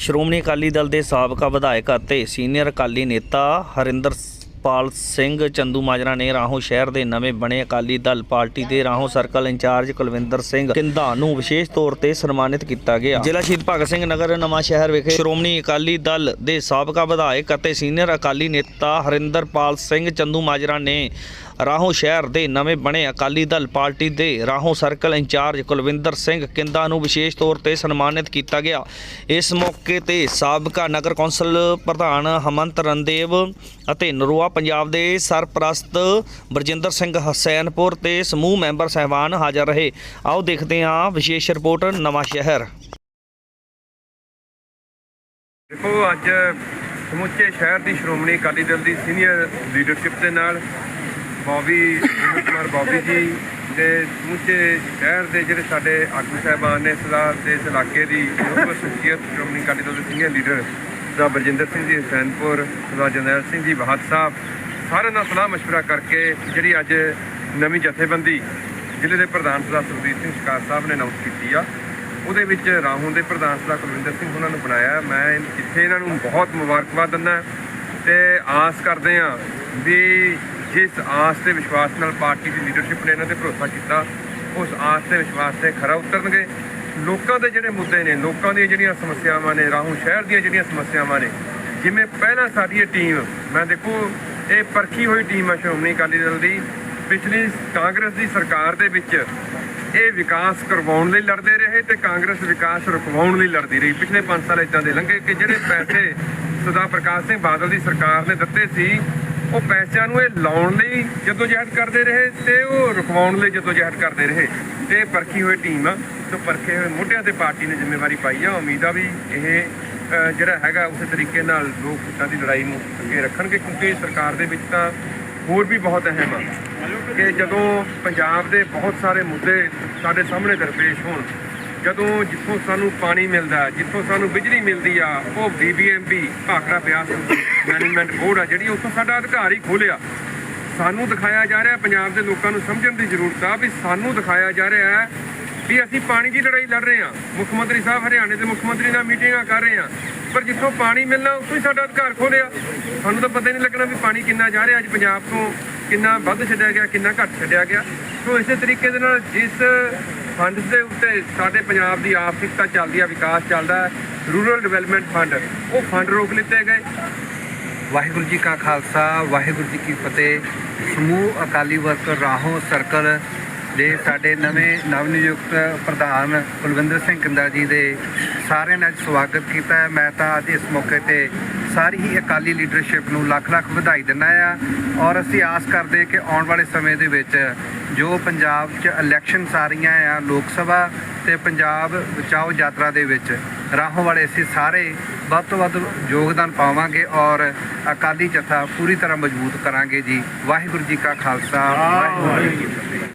ਸ਼੍ਰੋਮਣੀ ਅਕਾਲੀ ਦਲ ਦੇ ਸਾਬਕਾ ਵਿਧਾਇਕ ਅਤੇ ਸੀਨੀਅਰ ਅਕਾਲੀ ਨੇਤਾ ਹਰਿੰਦਰ ਪਾਲ ਸਿੰਘ ਚੰਦੂ ਮਾਜਰਾ ਨੇ ਰਾਹੋਂ ਸ਼ਹਿਰ ਦੇ ਨਵੇਂ ਬਣੇ ਅਕਾਲੀ ਦਲ ਪਾਰਟੀ ਦੇ ਰਾਹੋਂ ਸਰਕਲ ਇੰਚਾਰਜ ਕੁਲਵਿੰਦਰ ਸਿੰਘ ਕਿੰਦਾ ਨੂੰ ਵਿਸ਼ੇਸ਼ ਤੌਰ ਤੇ ਸਨਮਾਨਿਤ ਕੀਤਾ ਗਿਆ। ਜ਼ਿਲ੍ਹਾ ਸ਼ਹੀਦ ਭਗਤ ਸਿੰਘ ਨਗਰ, ਨਵਾਂ ਸ਼ਹਿਰ ਵਿਖੇ ਸ਼੍ਰੋਮਣੀ ਅਕਾਲੀ ਦਲ ਦੇ ਸਾਬਕਾ ਵਿਧਾਇਕ ਅਤੇ ਸੀਨੀਅਰ ਅਕਾਲੀ ਨੇਤਾ ਹਰਿੰਦਰ ਪਾਲ ਸਿੰਘ ਚੰਦੂ ਮਾਜਰਾ ਨੇ ਰਾਹੋਂ ਸ਼ਹਿਰ ਦੇ ਨਵੇਂ ਬਣੇ ਅਕਾਲੀ ਦਲ ਪਾਰਟੀ ਦੇ ਰਾਹੋਂ ਸਰਕਲ ਇੰਚਾਰਜ ਕੁਲਵਿੰਦਰ ਸਿੰਘ ਕਿੰਦਾ ਨੂੰ ਵਿਸ਼ੇਸ਼ ਤੌਰ ਤੇ ਸਨਮਾਨਿਤ ਕੀਤਾ ਗਿਆ। ਇਸ ਮੌਕੇ ਤੇ ਸਾਬਕਾ ਨਗਰ ਕੌਂਸਲ ਪ੍ਰਧਾਨ ਹਮੰਤ ਰੰਦੇਵ ਅਤੇ ਨਰੋਆ ਪੰਜਾਬ ਦੇ ਸਰਪ੍ਰਸਤ ਬਰਜਿੰਦਰ ਸਿੰਘ ਹਸੈਨਪੁਰ ਤੇ ਸਮੂਹ ਮੈਂਬਰ ਸਹਿਬਾਨ ਹਾਜ਼ਰ ਰਹੇ। ਆਓ ਦੇਖਦੇ ਹਾਂ ਵਿਸ਼ੇਸ਼ ਰਿਪੋਰਟ ਨਵਾਂ ਸ਼ਹਿਰ। ਦੇਖੋ, ਅੱਜ ਸਮੁੱਚੇ ਸ਼ਹਿਰ ਦੀ ਸ਼੍ਰੋਮਣੀ ਅਕਾਲੀ ਦਲ ਦੀ ਸੀਨੀਅਰ ਲੀਡਰਸ਼ਿਪ ਦੇ ਨਾਲ ਬੌਬੀ, ਵਿਨੋਦ ਕੁਮਾਰ ਬੌਬੀ ਜੀ ਦੇ ਸਮੁੱਚੇ ਸ਼ਹਿਰ ਦੇ ਜਿਹੜੇ ਸਾਡੇ ਆਗੂ ਸਾਹਿਬਾਨ ਨੇ ਸਰਦਾਰ ਦੇ ਇਸ ਇਲਾਕੇ ਦੀ ਮੁੱਖ ਸ਼ਖਸੀਅਤ, ਸ਼੍ਰੋਮਣੀ ਅਕਾਲੀ ਦਲ ਦੇ ਸੀਨੀਅਰ ਲੀਡਰ ਸਰਦਾਰ ਬਰਜਿੰਦਰ ਸਿੰਘ ਜੀ, ਹਸੈਨਪੁਰ ਸਰਦਾਰ ਜਰਨੈਲ ਸਿੰਘ ਜੀ, ਬਹਾਦਰ ਸਾਹਿਬ, ਸਾਰਿਆਂ ਨਾਲ ਸਲਾਹ ਮਸ਼ਵਰਾ ਕਰਕੇ ਜਿਹੜੀ ਅੱਜ ਨਵੀਂ ਜਥੇਬੰਦੀ ਜ਼ਿਲ੍ਹੇ ਦੇ ਪ੍ਰਧਾਨ ਸਰਦਾਰ ਸੁਖਬੀਰ ਸਿੰਘ ਸ਼ਿਕਾਰ ਸਾਹਿਬ ਨੇ ਅਨਾਉਂਸ ਕੀਤੀ ਆ। ਉਹਦੇ ਵਿੱਚ ਰਾਹੋਂ ਦੇ ਪ੍ਰਧਾਨ ਸਰਦਾਰ ਕੁਲਵਿੰਦਰ ਸਿੰਘ ਉਹਨਾਂ ਨੂੰ ਬਣਾਇਆ। ਮੈਂ ਇੱਥੇ ਇਹਨਾਂ ਨੂੰ ਬਹੁਤ ਮੁਬਾਰਕਬਾਦ ਦਿੰਦਾ ਤੇ ਆਸ ਕਰਦੇ ਹਾਂ ਵੀ ਜਿਸ ਆਸ ਤੇ ਵਿਸ਼ਵਾਸ ਨਾਲ ਪਾਰਟੀ ਦੀ ਲੀਡਰਸ਼ਿਪ ਨੇ ਇਹਨਾਂ ਤੇ ਭਰੋਸਾ ਕੀਤਾ, ਉਸ ਆਸ ਤੇ ਵਿਸ਼ਵਾਸ ਤੇ ਖਰਾ ਉਤਰਨਗੇ। ਲੋਕਾਂ ਦੇ ਜਿਹੜੇ ਮੁੱਦੇ ਨੇ, ਲੋਕਾਂ ਦੀਆਂ ਜਿਹੜੀਆਂ ਸਮੱਸਿਆਵਾਂ ਨੇ, ਰਾਹੂ ਸ਼ਹਿਰ ਦੀਆਂ ਜਿਹੜੀਆਂ ਸਮੱਸਿਆਵਾਂ ਨੇ, ਜਿਵੇਂ ਪਹਿਲਾਂ ਸਾਡੀ ਇਹ ਟੀਮ ਮੈਂ ਦੇਖੋ, ਇਹ ਪਰਖੀ ਹੋਈ ਟੀਮ ਹੈ ਸ਼੍ਰੋਮਣੀ ਅਕਾਲੀ ਦਲ ਦੀ, ਪਿਛਲੀ ਕਾਂਗਰਸ ਦੀ ਸਰਕਾਰ ਦੇ ਵਿੱਚ ਇਹ ਵਿਕਾਸ ਕਰਵਾਉਣ ਲਈ ਲੜਦੇ ਰਹੇ ਤੇ ਕਾਂਗਰਸ ਵਿਕਾਸ ਰੁਕਵਾਉਣ ਲਈ ਲੜਦੀ ਰਹੀ। ਪਿਛਲੇ 5 ਸਾਲ ਇਦਾਂ ਦੇ ਲੰਘੇ ਕਿ ਜਿਹੜੇ ਪੈਸੇ ਸਰਦਾਰ ਪ੍ਰਕਾਸ਼ ਸਿੰਘ ਬਾਦਲ ਦੀ ਸਰਕਾਰ ਨੇ ਦਿੱਤੇ ਸੀ ਉਹ ਪੈਸਿਆਂ ਨੂੰ ਇਹ ਲਾਉਣ ਲਈ ਜਦੋਂ ਜਹਿਦ ਕਰਦੇ ਰਹੇ ਤੇ ਉਹ ਰੁਕਵਾਉਣ ਲਈ ਜਦੋਂ ਜਹਿਦ ਕਰਦੇ ਰਹੇ। ਤੇ ਪਰਖੀ ਹੋਈ ਟੀਮ ਆ, ਤੇ ਪਰਖੇ ਹੋਏ ਮੋਢਿਆਂ ਤੇ ਪਾਰਟੀ ਨੇ ਜ਼ਿੰਮੇਵਾਰੀ ਪਾਈ ਆ। ਉਮੀਦ ਆ ਵੀ ਇਹ ਜਿਹੜਾ ਹੈਗਾ ਉਸੇ ਤਰੀਕੇ ਨਾਲ ਲੋਕ ਹਿੱਤਾਂ ਦੀ ਲੜਾਈ ਨੂੰ ਅੱਗੇ ਰੱਖਣਗੇ, ਕਿਉਂਕਿ ਸਰਕਾਰ ਦੇ ਵਿੱਚ ਤਾਂ ਹੋਰ ਵੀ ਬਹੁਤ ਅਹਿਮ ਆ। ਕਿ ਜਦੋਂ ਪੰਜਾਬ ਦੇ ਬਹੁਤ ਸਾਰੇ ਮੁੱਦੇ ਸਾਡੇ ਸਾਹਮਣੇ ਦਰਪੇਸ਼ ਹੋਣ ਜਦੋਂ ਜਿੱਥੋਂ ਸਾਨੂੰ ਪਾਣੀ ਮਿਲਦਾ ਜਿੱਥੋਂ ਸਾਨੂੰ ਬਿਜਲੀ ਮਿਲਦੀ ਆ, ਉਹ BBMB Bhakra Beas management board ਆ ਜਿਹੜੀ ਉੱਥੋਂ ਸਾਡਾ ਅਧਿਕਾਰ ਹੀ ਖੋਲਿਆ ਸਾਨੂੰ ਦਿਖਾਇਆ ਜਾ ਰਿਹਾ, ਪੰਜਾਬ ਦੇ ਲੋਕਾਂ ਨੂੰ ਸਮਝਣ ਦੀ ਜ਼ਰੂਰਤ ਆ ਵੀ ਸਾਨੂੰ ਦਿਖਾਇਆ ਜਾ ਰਿਹਾ ਵੀ ਅਸੀਂ ਪਾਣੀ ਦੀ ਲੜਾਈ ਲੜ ਰਹੇ ਹਾਂ। ਮੁੱਖ ਮੰਤਰੀ ਸਾਹਿਬ ਹਰਿਆਣੇ ਦੇ ਮੁੱਖ ਮੰਤਰੀ ਨਾਲ ਮੀਟਿੰਗਾਂ ਕਰ ਰਹੇ ਹਾਂ। ਪਰ ਜਿੱਥੋਂ ਪਾਣੀ ਮਿਲਣਾ, ਉੱਥੋਂ ਹੀ ਸਾਡਾ ਅਧਿਕਾਰ ਖੋਲਿਆ ਸਾਨੂੰ ਤਾਂ ਪਤਾ ਨਹੀਂ ਲੱਗਣਾ ਵੀ ਪਾਣੀ ਕਿੰਨਾ ਜਾ ਰਿਹਾ। ਅੱਜ ਪੰਜਾਬ ਤੋਂ ਕਿੰਨਾ ਵੱਧ ਛੱਡਿਆ ਗਿਆ, ਕਿੰਨਾ ਘੱਟ ਛੱਡਿਆ ਗਿਆ। ਸੋ ਇਸੇ ਤਰੀਕੇ ਦੇ ਨਾਲ ਜਿਸ ਫੰਡ ਦੇ ਉੱਤੇ ਸਾਡੇ ਪੰਜਾਬ ਦੀ ਆਰਥਿਕਤਾ ਚੱਲਦੀ ਆ, ਵਿਕਾਸ ਚੱਲਦਾ ਰੂਰਲ ਡਿਵੈਲਪਮੈਂਟ ਫੰਡ, ਉਹ ਫੰਡ ਰੋਕ ਲਿੱਤੇ ਗਏ। ਵਾਹਿਗੁਰੂ ਜੀ ਕਾ ਖਾਲਸਾ, ਵਾਹਿਗੁਰੂ ਜੀ ਕੀ ਫਤਿਹ। ਸਮੂਹ ਅਕਾਲੀ ਵਰਕਰ, ਰਾਹੋਂ ਸਰਕਲ ਦੇ ਸਾਡੇ ਨਵੇਂ ਨਵ ਨਿਯੁਕਤ ਪ੍ਰਧਾਨ ਕੁਲਵਿੰਦਰ ਸਿੰਘ ਕਿੰਦਾ ਜੀ ਦੇ ਸਾਰਿਆਂ ਨੇ ਅੱਜ ਸਵਾਗਤ ਕੀਤਾ ਹੈ, ਮੈਂ ਤਾਂ ਅੱਜ ਇਸ ਮੌਕੇ ਤੇ ਸਾਰੀ ਹੀ ਅਕਾਲੀ ਲੀਡਰਸ਼ਿਪ ਨੂੰ ਲੱਖ ਲੱਖ ਵਧਾਈ ਦਿੰਦਾ ਆ ਔਰ ਅਸੀਂ ਆਸ ਕਰਦੇ ਕਿ ਆਉਣ ਵਾਲੇ ਸਮੇਂ ਦੇ ਵਿੱਚ ਜੋ ਪੰਜਾਬ 'ਚ ਇਲੈਕਸ਼ਨਸ ਆ ਰਹੀਆਂ ਆ ਲੋਕ ਸਭਾ ਤੇ ਪੰਜਾਬ ਬਚਾਓ ਯਾਤਰਾ ਦੇ ਵਿੱਚ ਰਾਹੋਂ ਵਾਲੇ ਅਸੀਂ ਸਾਰੇ ਵੱਧ ਤੋਂ ਵੱਧ ਯੋਗਦਾਨ ਪਾਵਾਂਗੇ ਔਰ ਅਕਾਲੀ ਜਥਾ ਪੂਰੀ ਤਰ੍ਹਾਂ ਮਜ਼ਬੂਤ ਕਰਾਂਗੇ ਜੀ। ਵਾਹਿਗੁਰੂ ਜੀ ਕਾ ਖਾਲਸਾ, ਵਾਹਿਗੁਰੂ ਜੀ